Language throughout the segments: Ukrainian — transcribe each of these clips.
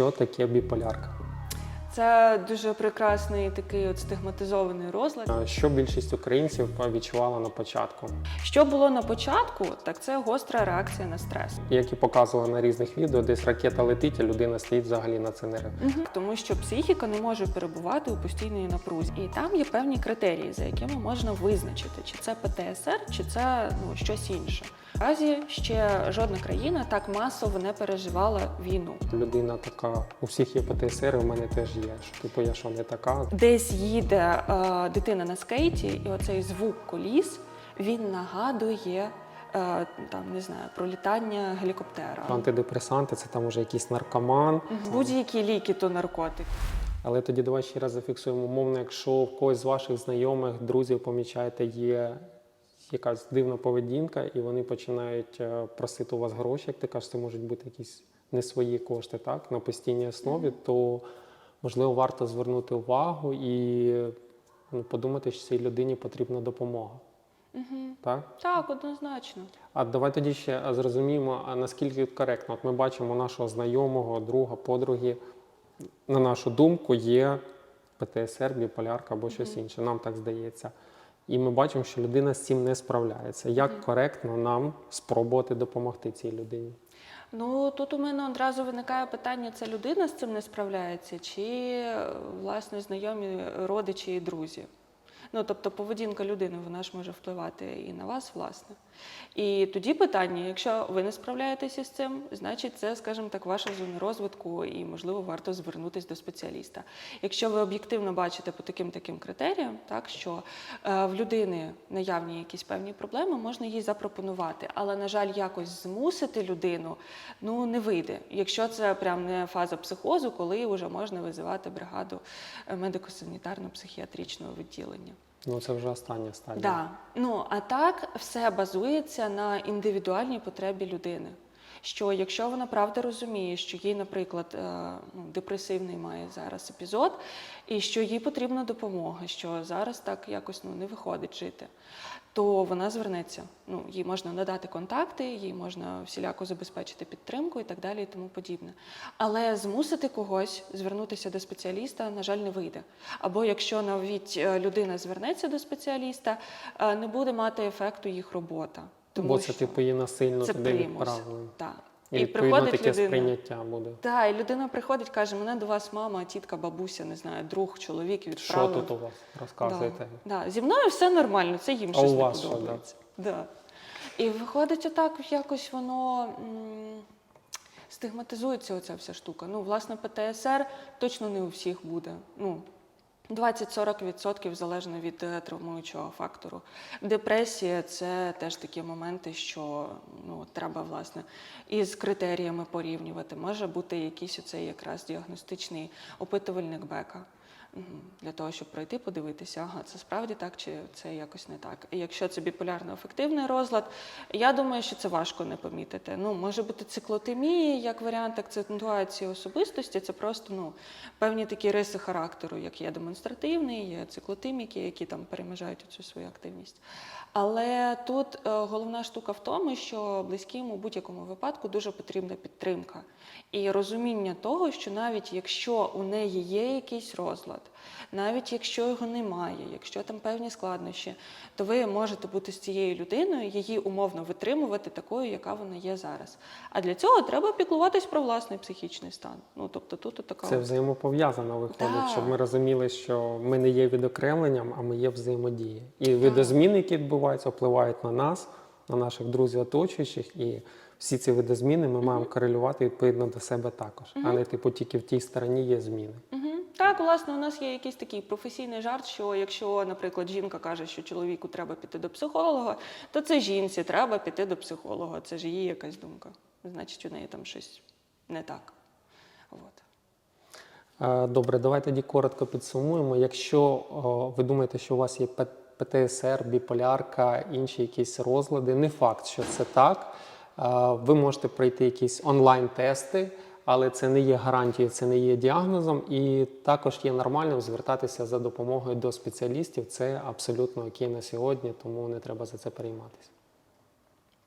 Що таке біполярка? Це дуже прекрасний такий от стигматизований розлад. Що більшість українців відчувала на початку? Що було на початку, так це гостра реакція на стрес. Як і показували на різних відео, десь ракета летить, а людина стоїть взагалі на це не реагує. Тому що психіка не може перебувати у постійній напрузі, і там є певні критерії, за якими можна визначити, чи це ПТСР, чи це ну щось інше. Наразі ще жодна країна так масово не переживала війну. Людина така, у всіх є ПТСР, у мене теж є. Що типу я що не така. Десь їде е, дитина на скейті, і оцей звук коліс він нагадує е, там не знаю про літання гелікоптера. Антидепресанти це там уже якийсь наркоман. Будь-які ліки то наркотик. Але тоді давай ще раз зафіксуємо умовно, якщо в когось з ваших знайомих, друзів помічаєте, є якась дивна поведінка, і вони починають е, просити у вас гроші, як ти кажеш, це можуть бути якісь не свої кошти, так, на постійній основі, то можливо варто звернути увагу і ну, подумати, що цій людині потрібна допомога. Так? Так, однозначно. А давай тоді ще зрозуміємо, а наскільки коректно. От ми бачимо нашого знайомого, друга, подруги. На нашу думку, є ПТСР, біполярка або щось інше. Нам так здається. І ми бачимо, що людина з цим не справляється. Як коректно нам спробувати допомогти цій людині? Ну тут у мене одразу виникає питання: це людина з цим не справляється, чи е, власне знайомі родичі і друзі. Ну тобто поведінка людини вона ж може впливати і на вас, власне. І тоді питання: якщо ви не справляєтеся з цим, значить це, скажімо так, ваша зона розвитку, і можливо варто звернутися до спеціаліста. Якщо ви об'єктивно бачите по таким таким критеріям, так що е, в людини наявні якісь певні проблеми, можна їй запропонувати. Але, на жаль, якось змусити людину ну не вийде. Якщо це прям не фаза психозу, коли вже можна визивати бригаду е, медико-санітарно-психіатричного відділення. Ну це вже остання стадія. Да. Ну а так все базується на індивідуальній потребі людини. Що якщо вона правда розуміє, що їй, наприклад, е, ну, депресивний має зараз епізод, і що їй потрібна допомога, що зараз так якось ну, не виходить жити, то вона звернеться. Ну, їй можна надати контакти, їй можна всіляко забезпечити підтримку і так далі, і тому подібне. Але змусити когось звернутися до спеціаліста, на жаль, не вийде. Або якщо навіть е, людина звернеться до спеціаліста, е, не буде мати ефекту їх робота. Тому Бо це що типу є насильно це туди відправлено. Так. І, І, відповідно приходить таке людина. сприйняття буде. Так, і людина приходить, каже: мене до вас мама, тітка, бабуся, не знаю, друг, чоловік Що тут у вас? Розказуєте. Да, да. Зі мною все нормально, це їм А щось у не вас що, подобається. Да. І виходить, отак якось воно м, стигматизується, оця вся штука. Ну, власне, ПТСР точно не у всіх буде. Ну, 20-40% залежно від е, травмуючого фактору. Депресія це теж такі моменти, що ну, треба власне із критеріями порівнювати. Може бути якийсь оцей якраз діагностичний опитувальник бека. Для того, щоб пройти, подивитися, ага, це справді так чи це якось не так. І якщо це біполярно-афективний розлад, я думаю, що це важко не помітити. Ну, може бути циклотемія як варіант акцентуації особистості, це просто ну, певні такі риси характеру, як є демонстративний, є циклотиміки, які там перемежають цю свою активність. Але тут е, головна штука в тому, що близьким у будь-якому випадку дуже потрібна підтримка і розуміння того, що навіть якщо у неї є якийсь розлад, навіть якщо його немає, якщо там певні складнощі, то ви можете бути з цією людиною, її умовно витримувати такою, яка вона є зараз. А для цього треба піклуватись про власний психічний стан. Ну тобто тут така Це взаємопов'язано виходить, Да. щоб ми розуміли, що ми не є відокремленням, а ми є взаємодією. І видозміни, які відбуваються, впливають на нас, на наших друзів оточуючих, і всі ці видозміни ми маємо корелювати відповідно до себе також, а не типу тільки в тій стороні є зміни. Угу. Так, власне, у нас є якийсь такий професійний жарт, що якщо, наприклад, жінка каже, що чоловіку треба піти до психолога, то це жінці треба піти до психолога. Це ж її якась думка. Значить, у неї там щось не так. От. Добре, давайте тоді коротко підсумуємо. Якщо ви думаєте, що у вас є ПТСР, біполярка, інші якісь розлади, не факт, що це так. Ви можете пройти якісь онлайн-тести, але це не є гарантією, це не є діагнозом, і також є нормальним звертатися за допомогою до спеціалістів. Це абсолютно окей на сьогодні, тому не треба за це перейматися.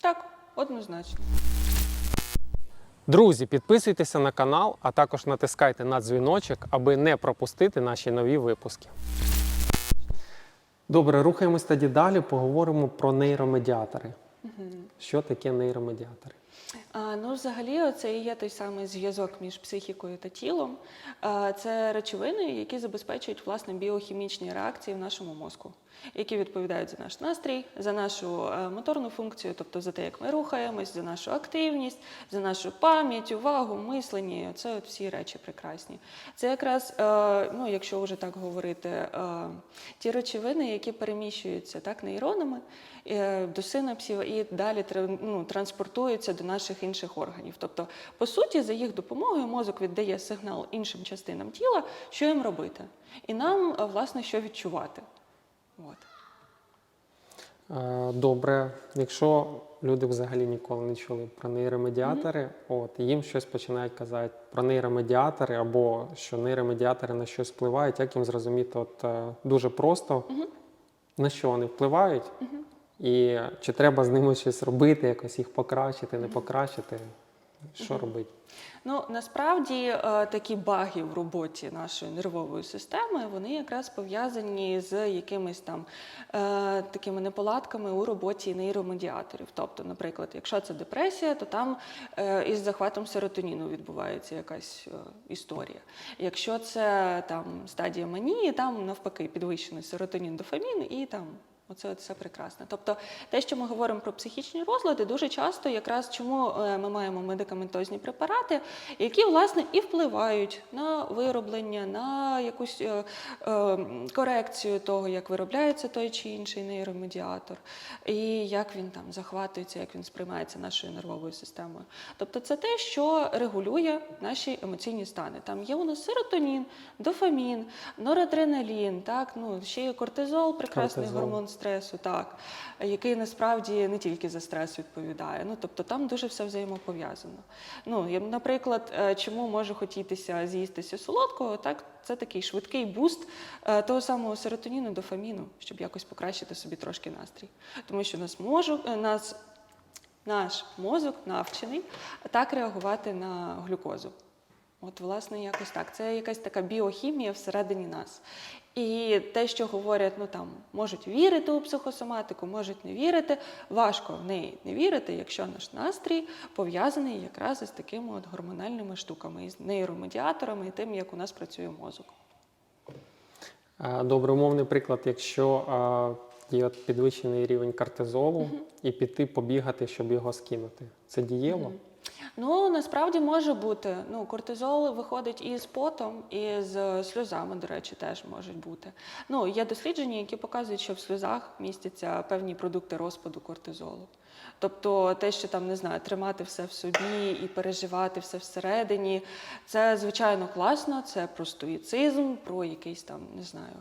Так, однозначно. Друзі, підписуйтеся на канал, а також натискайте на дзвіночок, аби не пропустити наші нові випуски. Добре, рухаємось тоді далі. Поговоримо про нейромедіатори. Що таке нейромедіатори? Ну, взагалі, це і є той самий зв'язок між психікою та тілом. Це речовини, які забезпечують власне біохімічні реакції в нашому мозку, які відповідають за наш настрій, за нашу е, моторну функцію, тобто за те, як ми рухаємось, за нашу активність, за нашу пам'ять, увагу, мислення. Це от всі речі прекрасні. Це якраз, е, ну, якщо вже так говорити, е, ті речовини, які переміщуються так нейронами до синапсів і далі ну, транспортуються до наших інших органів. Тобто, по суті, за їх допомогою мозок віддає сигнал іншим частинам тіла, що їм робити, і нам, е, власне, що відчувати. От. Е, Добре, якщо люди взагалі ніколи не чули про нейромедіатори, от їм щось починають казати про нейромедіатори, або що нейромедіатори на щось впливають, як їм зрозуміти, от е, дуже просто на що вони впливають, і чи треба з ними щось робити, якось їх покращити, не покращити, що робити? Ну насправді е, такі баги в роботі нашої нервової системи вони якраз пов'язані з якимись там е, такими неполадками у роботі нейромедіаторів. Тобто, наприклад, якщо це депресія, то там е, із захватом серотоніну відбувається якась історія. Якщо це там стадія манії, там навпаки підвищений серотонін, дофамін і там. Оце от все прекрасно. Тобто, те, що ми говоримо про психічні розлади, дуже часто якраз чому е, ми маємо медикаментозні препарати, які власне і впливають на вироблення, на якусь е, е, корекцію того, як виробляється той чи інший нейромедіатор, і як він там захватується, як він сприймається нашою нервовою системою. Тобто, це те, що регулює наші емоційні стани. Там є у нас серотонін, дофамін, норадреналін, так ну ще є кортизол, прекрасний Кортизол. гормон стресу, так, який насправді не тільки за стрес відповідає. Ну, тобто там дуже все взаємопов'язано. Ну, наприклад, е, чому може хотітися з'їстися солодкого, так, це такий швидкий буст е, того самого серотоніну, дофаміну, щоб якось покращити собі трошки настрій. Тому що нас можу, е, нас, наш мозок навчений так реагувати на глюкозу. От, власне, якось так. Це якась така біохімія всередині нас. І те, що говорять, ну там можуть вірити у психосоматику, можуть не вірити. Важко в неї не вірити, якщо наш настрій пов'язаний якраз із такими от гормональними штуками, із нейромедіаторами і тим, як у нас працює мозок. Добре, умовний приклад, якщо е, є підвищений рівень кортизолу, і піти побігати, щоб його скинути. Це дієво? Ну насправді може бути. Ну, кортизол виходить і з потом, і з сльозами, до речі, теж можуть бути. Ну, є дослідження, які показують, що в сльозах містяться певні продукти розпаду кортизолу. Тобто те, що там не знаю, тримати все в собі і переживати все всередині, це звичайно класно, це про стоїцизм, про якийсь там, не знаю,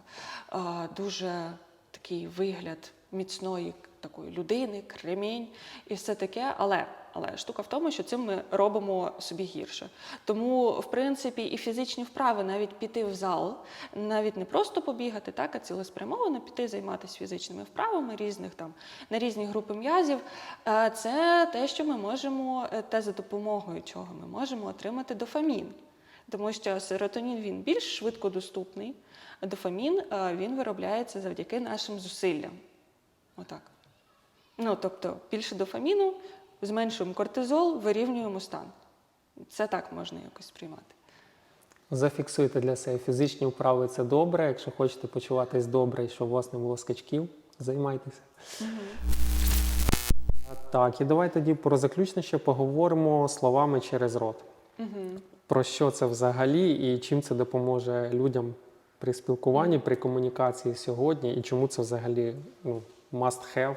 дуже такий вигляд міцної такої людини, кремінь і все таке. Але, але штука в тому, що цим ми робимо собі гірше. Тому, в принципі, і фізичні вправи, навіть піти в зал, навіть не просто побігати, так, а цілеспрямовано піти займатися фізичними вправами різних там на різні групи м'язів. е, Це те, що ми можемо, е, те за допомогою чого ми можемо отримати дофамін. Тому що серотонін він більш швидко доступний, а дофамін е, він виробляється завдяки нашим зусиллям. Отак. Ну, тобто більше дофаміну, зменшуємо кортизол, вирівнюємо стан. Це так можна якось сприймати. Зафіксуйте для себе фізичні вправи це добре. Якщо хочете почуватись добре і щоб у вас не було скачків, займайтеся. Так, і давай тоді про заключне ще поговоримо словами через рот. Про що це взагалі і чим це допоможе людям при спілкуванні, при комунікації сьогодні, і чому це взагалі ну, must have.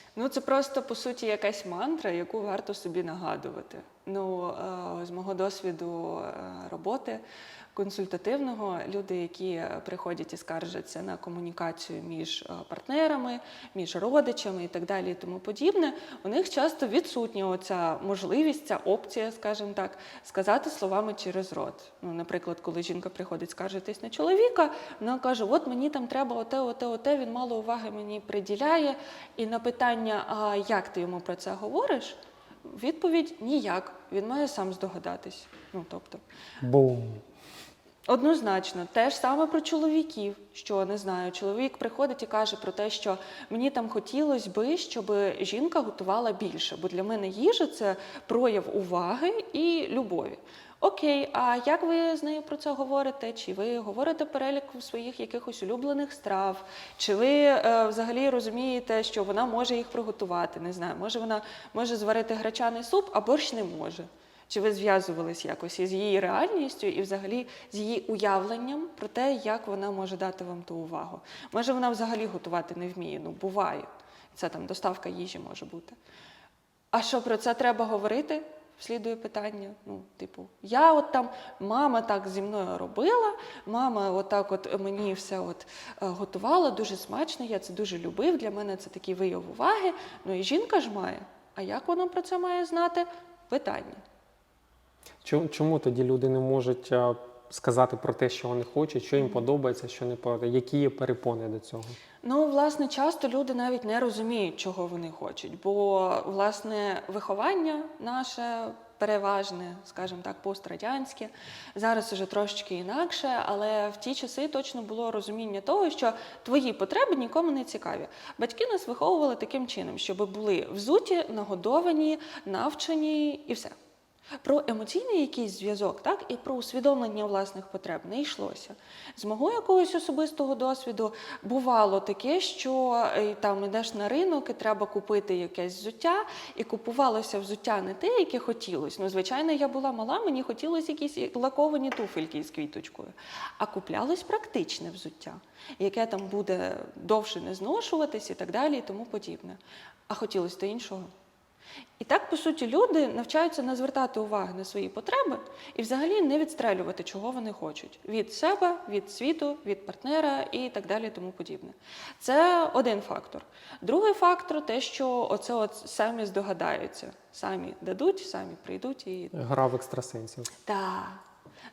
Ну, це просто по суті якась мантра, яку варто собі нагадувати. Ну, е, з мого досвіду е, роботи консультативного, люди, які приходять і скаржаться на комунікацію між е, партнерами, між родичами і так далі, і тому подібне, у них часто відсутня оця можливість, ця опція, скажімо так, сказати словами через рот. Ну, наприклад, коли жінка приходить скаржитись на чоловіка, вона каже: От мені там треба оте, оте, оте, він мало уваги мені приділяє. І на питання, а як ти йому про це говориш? Відповідь ніяк. Він має сам здогадатись. Ну тобто, Бум. Однозначно, те ж саме про чоловіків, що не знаю, чоловік приходить і каже про те, що мені там хотілося би, щоб жінка готувала більше, бо для мене їжа це прояв уваги і любові. Окей, а як ви з нею про це говорите? Чи ви говорите перелік своїх якихось улюблених страв? Чи ви е, взагалі розумієте, що вона може їх приготувати? Не знаю, може вона може зварити гречаний суп, а борщ не може. Чи ви зв'язувались якось із її реальністю і взагалі з її уявленням про те, як вона може дати вам ту увагу? Може, вона взагалі готувати не вміє? Ну, буває. Це там доставка їжі може бути. А що про це треба говорити? Слідує питання. Ну, типу, я от там, мама так зі мною робила, мама отак от мені все от е, готувала, дуже смачно, я це дуже любив. Для мене це такий вияв уваги. Ну і жінка ж має. А як вона про це має знати? Питання. Чому, тоді люди не можуть е, сказати про те, що вони хочуть, що їм подобається, що не подобається? Які є перепони до цього? Ну, власне, часто люди навіть не розуміють, чого вони хочуть, бо власне виховання наше переважне, скажімо так, пострадянське, зараз уже трошечки інакше, але в ті часи точно було розуміння того, що твої потреби нікому не цікаві. Батьки нас виховували таким чином, щоб були взуті, нагодовані, навчені і все. Про емоційний якийсь зв'язок, так і про усвідомлення власних потреб не йшлося. З мого якогось особистого досвіду бувало таке, що е, там йдеш на ринок і треба купити якесь взуття, і купувалося взуття не те, яке хотілося. Ну, звичайно, я була мала, мені хотілося якісь лаковані туфельки з квіточкою. А куплялось практичне взуття, яке там буде довше не зношуватись і так далі, і тому подібне. А хотілося то іншого. І так, по суті, люди навчаються не звертати уваги на свої потреби і взагалі не відстрелювати, чого вони хочуть від себе, від світу, від партнера і так далі, тому подібне. Це один фактор. Другий фактор те, що оце от самі здогадаються, самі дадуть, самі прийдуть і Гра в екстрасенсів. так.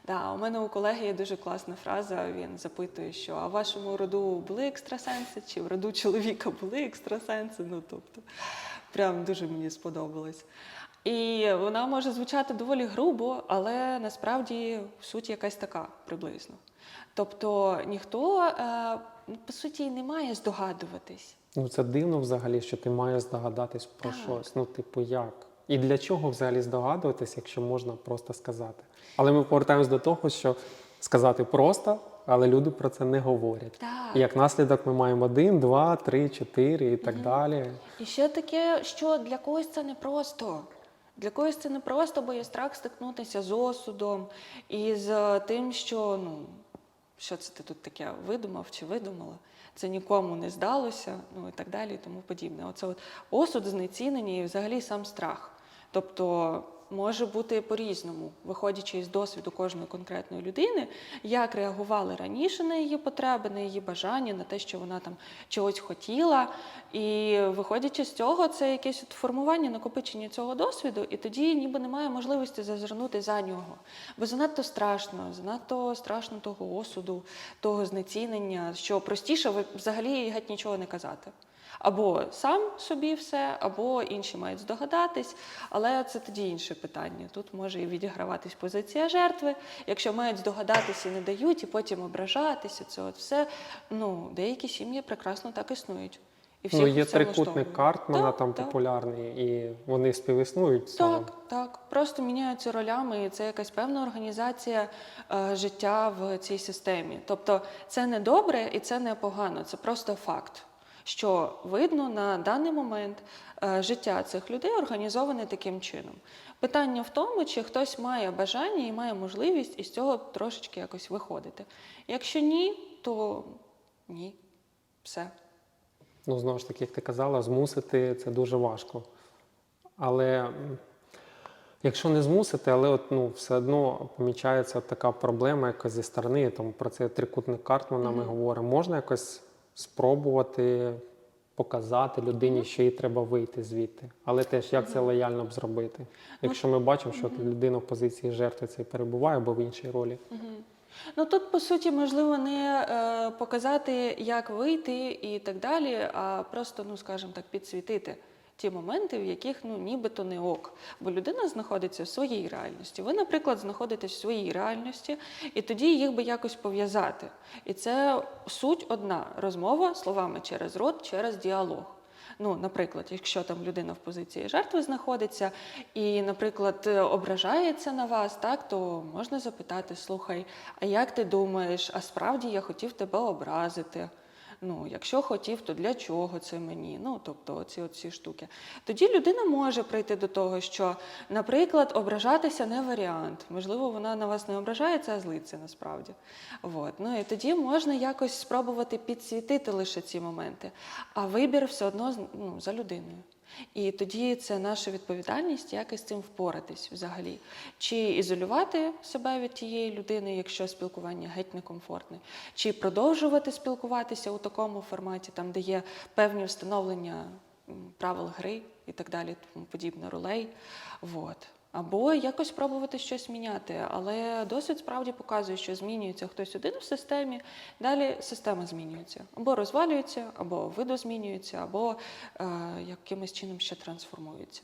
Да, у мене у колеги є дуже класна фраза. Він запитує, що а в вашому роду були екстрасенси, чи в роду чоловіка були екстрасенси? Ну тобто, прям дуже мені сподобалось. І вона може звучати доволі грубо, але насправді суть якась така приблизно. Тобто ніхто е, по суті не має здогадуватись. Ну це дивно взагалі, що ти маєш здогадатись про Так. щось. Ну, типу, як? І для чого взагалі здогадуватись, якщо можна просто сказати? Але ми повертаємось до того, що сказати просто, але люди про це не говорять. Так. І як наслідок ми маємо один, два, три, чотири і так далі. І ще таке, що для когось це непросто. Для когось це непросто, бо є страх стикнутися з осудом і з тим, що ну, що це ти тут таке видумав чи видумала, це нікому не здалося, ну і так далі, і тому подібне. Оце от осуд, знецінення і взагалі сам страх. Тобто може бути по-різному, виходячи із досвіду кожної конкретної людини, як реагували раніше на її потреби, на її бажання, на те, що вона там чогось хотіла. І виходячи з цього, це якесь от формування, накопичення цього досвіду, і тоді ніби немає можливості зазирнути за нього. Бо занадто страшно, занадто страшно того осуду, того знецінення, що простіше взагалі геть нічого не казати. Або сам собі все, або інші мають здогадатись, але це тоді інше питання. Тут може і відіграватись позиція жертви. Якщо мають здогадатися і не дають, і потім ображатися, це от все. Ну, деякі сім'ї прекрасно так існують. І всіх Ну, є трикутник. Картмана, Так, там так. популярний, і вони співіснують. саме. Так, так. Просто міняються ролями, і це якась певна організація е, життя в цій системі. Тобто це не добре і це не погано, це просто факт. Що видно на даний момент е, життя цих людей організоване таким чином. Питання в тому, чи хтось має бажання і має можливість із цього трошечки якось виходити. Якщо ні, то ні. Все. Ну, знову ж таки, як ти казала, змусити це дуже важко. Але якщо не змусити, але от, ну, все одно помічається така проблема якась зі сторони, там про цей трикутник Картмана ми говоримо, можна якось спробувати показати людині, що їй треба вийти звідти. Але теж як це лояльно б зробити? Якщо ми бачимо, що людина в позиції жертви це перебуває або в іншій ролі. Ну тут по суті можливо не е, показати, як вийти і так далі, а просто, ну скажімо так, підсвітити ті моменти, в яких ну нібито не ок. Бо людина знаходиться в своїй реальності. Ви, наприклад, знаходитесь в своїй реальності, і тоді їх би якось пов'язати. І це суть одна розмова словами через рот, через діалог. Ну, наприклад, якщо там людина в позиції жертви знаходиться і, наприклад, ображається на вас, так то можна запитати: слухай, а як ти думаєш, а справді я хотів тебе образити? Ну, якщо хотів, то для чого це мені? Ну, тобто, оці оці штуки. Тоді людина може прийти до того, що, наприклад, ображатися не варіант. Можливо, вона на вас не ображається, а злиться насправді. От. Ну і тоді можна якось спробувати підсвітити лише ці моменти, а вибір все одно ну, за людиною. І тоді це наша відповідальність, як із цим впоратись взагалі. Чи ізолювати себе від тієї людини, якщо спілкування геть некомфортне, чи продовжувати спілкуватися у такому форматі, там, де є певні встановлення правил гри і так далі, тому подібне, ролей. Вот. Або якось пробувати щось міняти. Але досвід справді показує, що змінюється хтось один в системі, далі система змінюється. Або розвалюється, або видозмінюється, або е, якимось чином ще трансформується.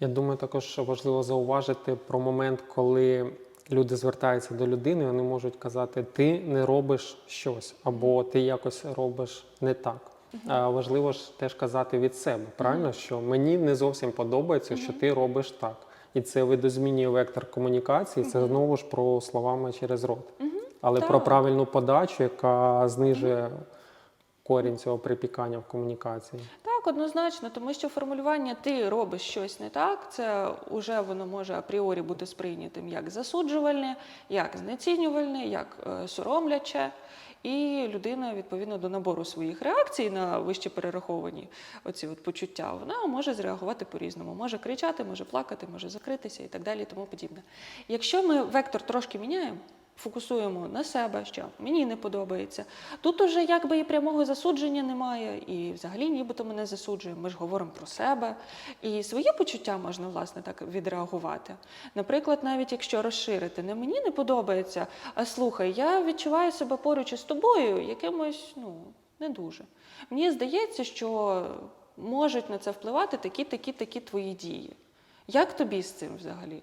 Я думаю, також важливо зауважити про момент, коли люди звертаються до людини, вони можуть казати, ти не робиш щось, або ти якось робиш не так. А важливо ж теж казати від себе, правильно, що мені не зовсім подобається, що ти робиш так. І це видозмінює вектор комунікації, це знову ж про словами через рот. Але про правильну подачу, яка знижує корінь цього припікання в комунікації. Так, однозначно, тому що формулювання ти робиш щось не так, це вже воно може апріорі бути сприйнятим як засуджувальне, як знецінювальне, як е, соромляче. І людина, відповідно до набору своїх реакцій на вище перераховані оці от почуття, вона може зреагувати по-різному. Може кричати, може плакати, може закритися і так далі, і тому подібне. Якщо ми вектор трошки міняємо, фокусуємо на себе, що мені не подобається. Тут уже якби і прямого засудження немає, і взагалі нібито ми не засуджуємо. Ми ж говоримо про себе. І свої почуття можна власне так відреагувати. Наприклад, навіть якщо розширити, не мені не подобається, а слухай, я відчуваю себе поруч із тобою якимось, ну, не дуже. Мені здається, що можуть на це впливати такі, такі, такі твої дії. Як тобі з цим взагалі?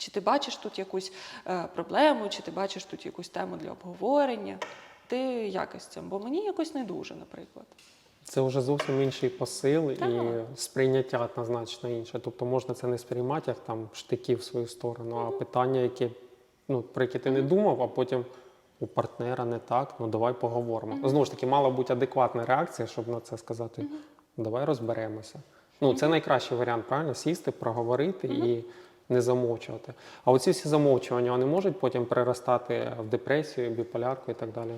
Чи ти бачиш тут якусь е, проблему, чи ти бачиш тут якусь тему для обговорення? Ти як із цим? Бо мені якось не дуже, наприклад. Це вже зовсім інший посил Так. і сприйняття однозначно інше. Тобто можна це не сприймати як там штики в свою сторону, а питання, які, ну, про які ти не думав, а потім у партнера не так, ну давай поговоримо. Знову ж таки, мала бути адекватна реакція, щоб на це сказати, давай розберемося. Ну, це найкращий варіант, правильно? Сісти, проговорити і не замовчувати. А оці всі замовчування вони можуть потім переростати в депресію, біполярку і так далі.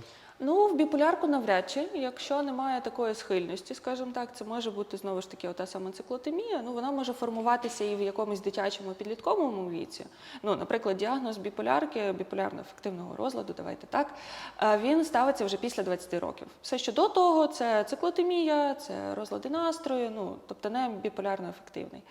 Ну, в біполярку навряд чи, якщо немає такої схильності, скажімо так, це може бути знову ж таки ота сама циклотемія. Ну, вона може формуватися і в якомусь дитячому підлітковому віці. Ну, наприклад, діагноз біполярки, біполярно-ефективного розладу, давайте так, він ставиться вже після 20 років. Все, що до того, це циклотемія, це розлади настрою, ну тобто не біполярно-ефективний.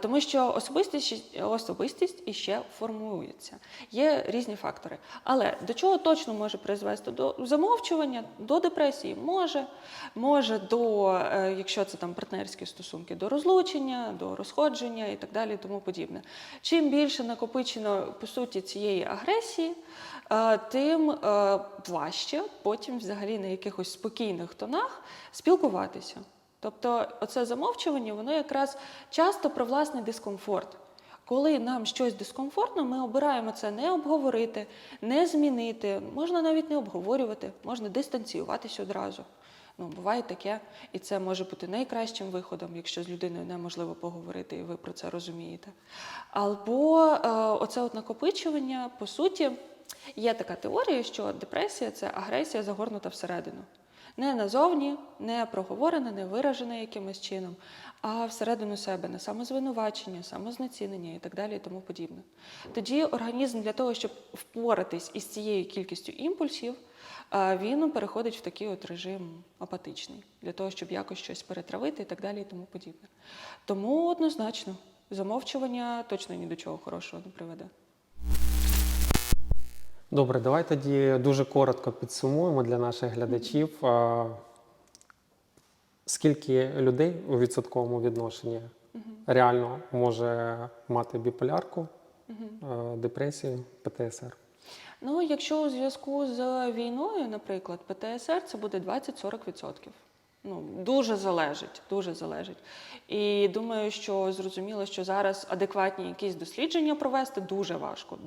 Тому що особистість, особистість іще формується. Є різні фактори. Але до чого точно може призвести? До замовчування, до депресії може, може до, е, якщо це там партнерські стосунки, до розлучення, до розходження і так далі, і тому подібне. Чим більше накопичено по суті цієї агресії, е, тим е, важче потім взагалі на якихось спокійних тонах спілкуватися. Тобто, оце замовчування, воно якраз часто про власний дискомфорт. Коли нам щось дискомфортно, ми обираємо це не обговорити, не змінити, можна навіть не обговорювати, можна дистанціюватися одразу. Ну, буває таке, і це може бути найкращим виходом, якщо з людиною неможливо поговорити, і ви про це розумієте. Або е, оце от накопичування, по суті, є така теорія, що депресія це агресія загорнута всередину. Не назовні, не проговорена, не виражена якимось чином, а всередину себе на самозвинувачення, самознецінення і так далі, і тому подібне. Тоді організм для того, щоб впоратись із цією кількістю імпульсів, він переходить в такий от режим апатичний, для того, щоб якось щось перетравити і так далі, і тому подібне. Тому однозначно, замовчування точно ні до чого хорошого не приведе. Добре, давай тоді дуже коротко підсумуємо для наших глядачів. Скільки людей у відсотковому відношенні реально може мати біполярку, депресію, ПТСР? Ну, якщо у зв'язку з війною, наприклад, ПТСР це буде 20-40%. Ну, дуже залежить, дуже залежить. І думаю, що зрозуміло, що зараз адекватні якісь дослідження провести дуже важко,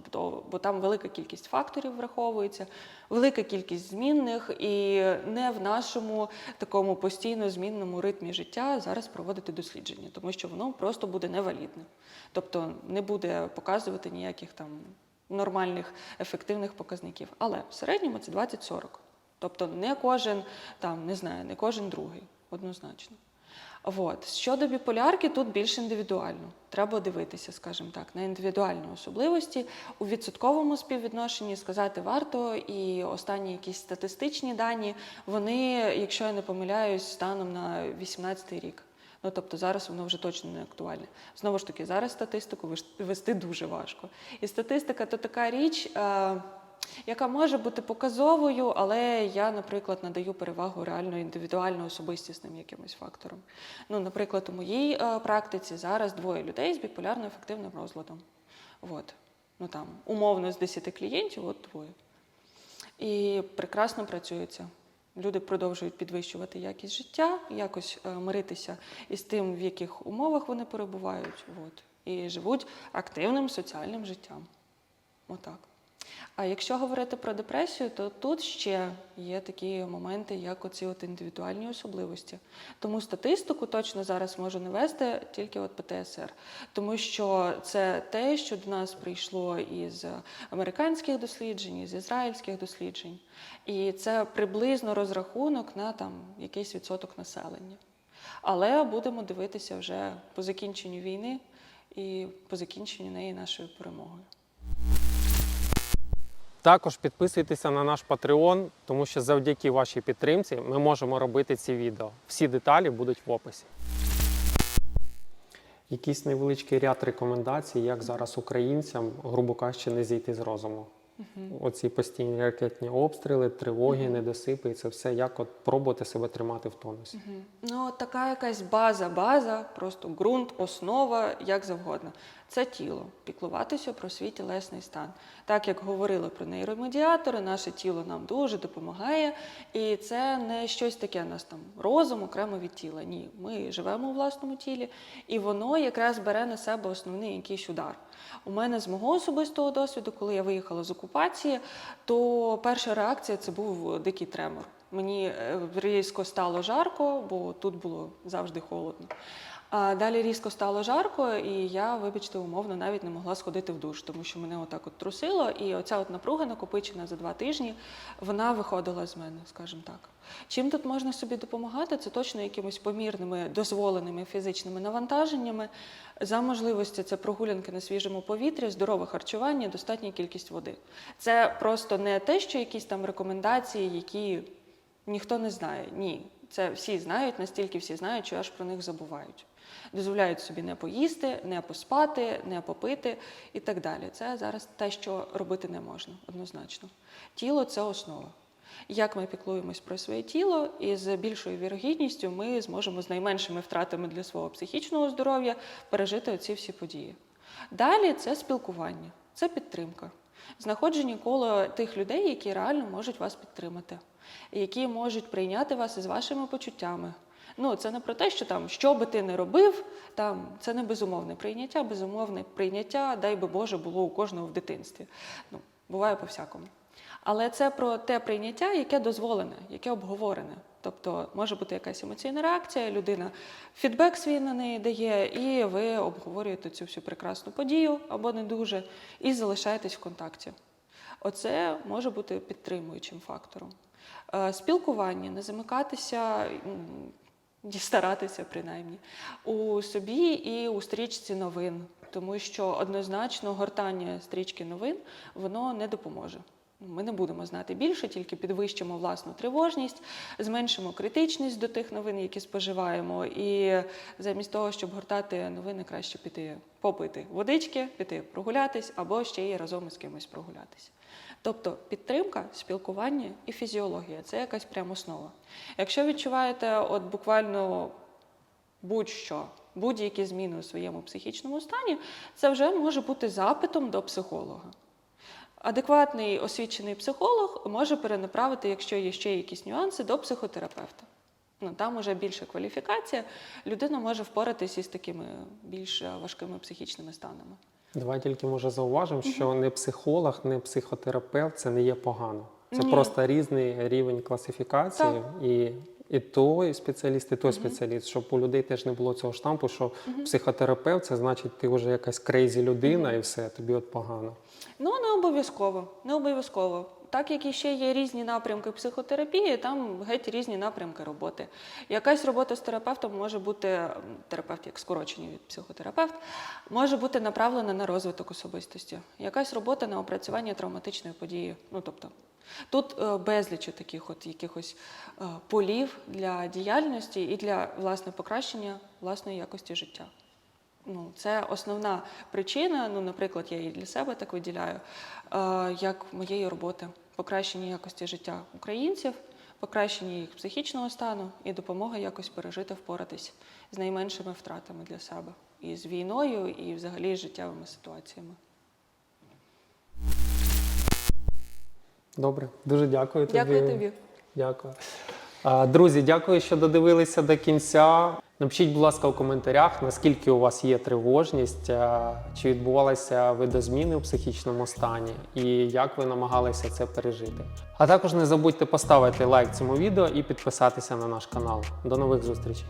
бо, там велика кількість факторів враховується, велика кількість змінних, і не в нашому такому постійно змінному ритмі життя зараз проводити дослідження, тому що воно просто буде невалідне. Тобто не буде показувати ніяких там нормальних ефективних показників. Але в середньому це 20-40. Тобто не кожен там, не знаю, не кожен другий, однозначно. От. Щодо біполярки, тут більш індивідуально. Треба дивитися, скажімо так, на індивідуальні особливості. У відсотковому співвідношенні сказати варто, і останні якісь статистичні дані, вони, якщо я не помиляюсь, станом на 18 рік. Ну тобто зараз воно вже точно не актуальне. Знову ж таки, зараз статистику вести дуже важко. І статистика то така річ, е, яка може бути показовою, але я, наприклад, надаю перевагу реально індивідуально особистісним якимось факторам. Ну, наприклад, у моїй е, практиці зараз двоє людей з біполярно ефективним розладом. От. Ну там умовно з 10 клієнтів, от двоє. І прекрасно працюється. Люди продовжують підвищувати якість життя, якось е, миритися із тим, в яких умовах вони перебувають, от, і живуть активним соціальним життям. Отак. А якщо говорити про депресію, то тут ще є такі моменти, як оці от індивідуальні особливості. Тому статистику точно зараз можу не вести тільки от ПТСР, тому що це те, що до нас прийшло із американських досліджень, із ізраїльських досліджень, і це приблизно розрахунок на там якийсь відсоток населення. Але будемо дивитися вже по закінченню війни і по закінченню неї нашою перемогою. Також підписуйтеся на наш Patreon, тому що завдяки вашій підтримці ми можемо робити ці відео. Всі деталі будуть в описі. Якийсь невеличкий ряд рекомендацій, як зараз українцям, грубо кажучи, не зійти з розуму. Оці постійні ракетні обстріли, тривоги, недосипи, і це все як от пробувати себе тримати в тонусі. Ну, така якась база, база, просто ґрунт, основа, як завгодно. Це тіло, піклуватися про свій тілесний стан. Так як говорили про нейромедіатори, наше тіло нам дуже допомагає, і це не щось таке у нас там розум окремо від тіла. Ні, ми живемо у власному тілі, і воно якраз бере на себе основний якийсь удар. У мене з мого особистого досвіду, коли я виїхала з окупації, то перша реакція це був дикий тремор. Мені е, різко стало жарко, бо тут було завжди холодно. А далі різко стало жарко, і я, вибачте, умовно навіть не могла сходити в душ, тому що мене отак от трусило, і оця от напруга накопичена за два тижні, вона виходила з мене, скажімо так. Чим тут можна собі допомагати? Це точно якимись помірними дозволеними фізичними навантаженнями. За можливості це прогулянки на свіжому повітрі, здорове харчування, достатня кількість води. Це просто не те, що якісь там рекомендації, які ніхто не знає. Ні, це всі знають, настільки всі знають, що аж про них забувають. Дозволяють собі не поїсти, не поспати, не попити і так далі. Це зараз те, що робити не можна, однозначно. Тіло це основа. Як ми піклуємось про своє тіло, і з більшою вірогідністю ми зможемо з найменшими втратами для свого психічного здоров'я пережити оці всі події. Далі це спілкування, це підтримка, знаходження коло тих людей, які реально можуть вас підтримати, які можуть прийняти вас із вашими почуттями. Ну, це не про те, що там, що би ти не робив, там це не безумовне прийняття, безумовне прийняття, дай би Боже, було у кожного в дитинстві. Ну, буває по-всякому. Але це про те прийняття, яке дозволене, яке обговорене. Тобто може бути якась емоційна реакція, людина фідбек свій на неї дає, і ви обговорюєте цю всю прекрасну подію або не дуже, і залишаєтесь в контакті. Оце може бути підтримуючим фактором. Е, Спілкування, не замикатися, старатися принаймні у собі і у стрічці новин, тому що однозначно гортання стрічки новин воно не допоможе. Ми не будемо знати більше, тільки підвищимо власну тривожність, зменшимо критичність до тих новин, які споживаємо. І замість того, щоб гортати новини, краще піти попити водички, піти прогулятись або ще й разом із кимось прогулятись. Тобто підтримка, спілкування і фізіологія це якась прям основа. Якщо відчуваєте, от буквально будь-що, будь-які зміни у своєму психічному стані, це вже може бути запитом до психолога. Адекватний освічений психолог може перенаправити, якщо є ще якісь нюанси, до психотерапевта. Ну, там уже більша кваліфікація, людина може впоратися із такими більш важкими психічними станами. Давай тільки може зауважимо, що не психолог, не психотерапевт це не є погано. Це Ні. просто різний рівень класифікації Так. і. І той спеціаліст, і той спеціаліст, щоб у людей теж не було цього штампу, що психотерапевт це значить ти вже якась крейзі людина, і все, тобі от погано. Ну, не обов'язково. Не обов'язково. Так як і ще є різні напрямки психотерапії, там геть різні напрямки роботи. Якась робота з терапевтом може бути терапевт як скорочення від психотерапевт, може бути направлена на розвиток особистості. Якась робота на опрацювання травматичної події. Ну тобто тут е, безліч таких от якихось е, полів для діяльності і для власне покращення власної якості життя. Ну, це основна причина. Ну, наприклад, я її для себе так виділяю, е, як моєї роботи покращення якості життя українців, покращення їх психічного стану і допомога якось пережити, впоратись з найменшими втратами для себе і з війною, і взагалі з життєвими ситуаціями. Добре, дуже дякую тобі. Дякую тобі. Дякую. Друзі, дякую, що додивилися до кінця. Напишіть, будь ласка, у коментарях, наскільки у вас є тривожність, чи відбувалися видозміни у психічному стані, і як ви намагалися це пережити. А також не забудьте поставити лайк цьому відео і підписатися на наш канал. До нових зустрічей!